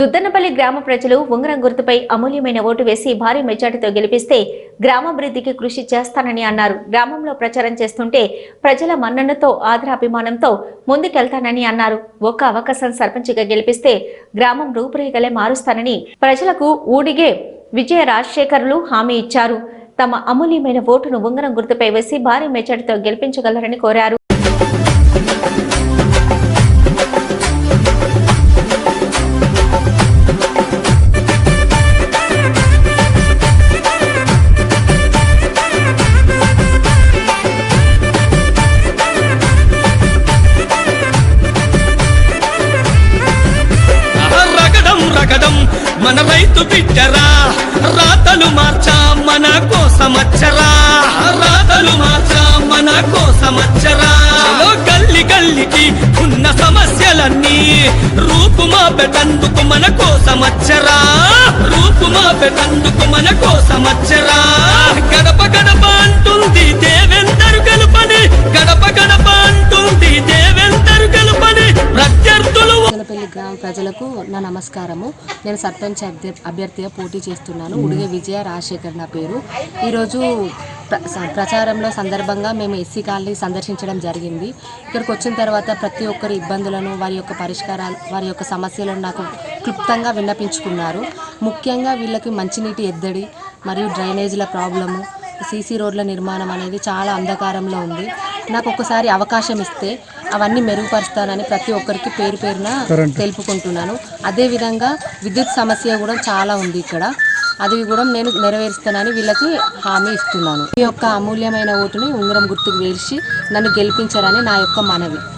దుద్దనపల్లి గ్రామ ప్రజలు ఉంగరం గుర్తుపై అమూల్యమైన ఓటు వేసి భారీ మెజార్టీతో గెలిపిస్తే గ్రామాభివృద్ధికి కృషి చేస్తానని అన్నారు. గ్రామంలో ప్రచారం చేస్తుంటే ప్రజల మన్ననతో ఆదరాభిమానంతో ముందుకెళ్తానని అన్నారు. ఒక్క అవకాశం సర్పంచ్గా గెలిపిస్తే గ్రామం రూపురేఖలే మారుస్తానని ప్రజలకు ఊడిగే విజయ రాజశేఖర్లు హామీ ఇచ్చారు. తమ అమూల్యమైన ఓటును ఉంగరం గుర్తుపై వేసి భారీ మెజార్టీతో గెలిపించగలరని కోరారు. మన రైతు బిడ్డరా. రాతలు మార్చా మన కోసమచ్చరా. రాతలు మార్చా మన కోసమచ్చరా. గల్లి గల్లికి ఉన్న సమస్యలన్నీ రూపుమా పెట్టందుకు మన కోసమచ్చరా. రూపుమా పెట్టందుకు మన కోసమచ్చరా. ప్రత్యర్థులు గ్రామ ప్రజలకు నా నమస్కారము. నేను సర్పంచ్ అభ్య- అభ్యర్థిగా పోటీ చేస్తున్నాను. ఉడిగే విజయ రాజశేఖర్ నా పేరు. ఈరోజు ప్ర- స- ప్రచారంలో సందర్భంగా మేము ఎస్సీ కాలనీ సందర్శించడం జరిగింది. ఇక్కడికి వచ్చిన తర్వాత ప్రతి ఒక్కరి ఇబ్బందులను వారి యొక్క పరిష్కారాలు వారి యొక్క సమస్యలను నాకు క్లుప్తంగా విన్నపించుకున్నారు. ముఖ్యంగా వీళ్ళకి మంచినీటి ఎద్దడి మరియు డ్రైనేజీల ప్రాబ్లము సీసీ రోడ్ల నిర్మాణం అనేది చాలా అంధకారంలో ఉంది. నాకు ఒకసారి అవకాశం ఇస్తే అవన్నీ మెరుగుపరుస్తానని ప్రతి ఒక్కరికి పేరు పేరున తెలుపుకుంటున్నాను. అదేవిధంగా విద్యుత్ సమస్య కూడా చాలా ఉంది ఇక్కడ. అది కూడా నేను నెరవేరుస్తానని వీళ్ళకి హామీ ఇస్తున్నాను. ఈ యొక్క అమూల్యమైన ఓటుని ఉంగరం గుర్తుకు వేసి నన్ను గెలిపించారని నా యొక్క మనవి.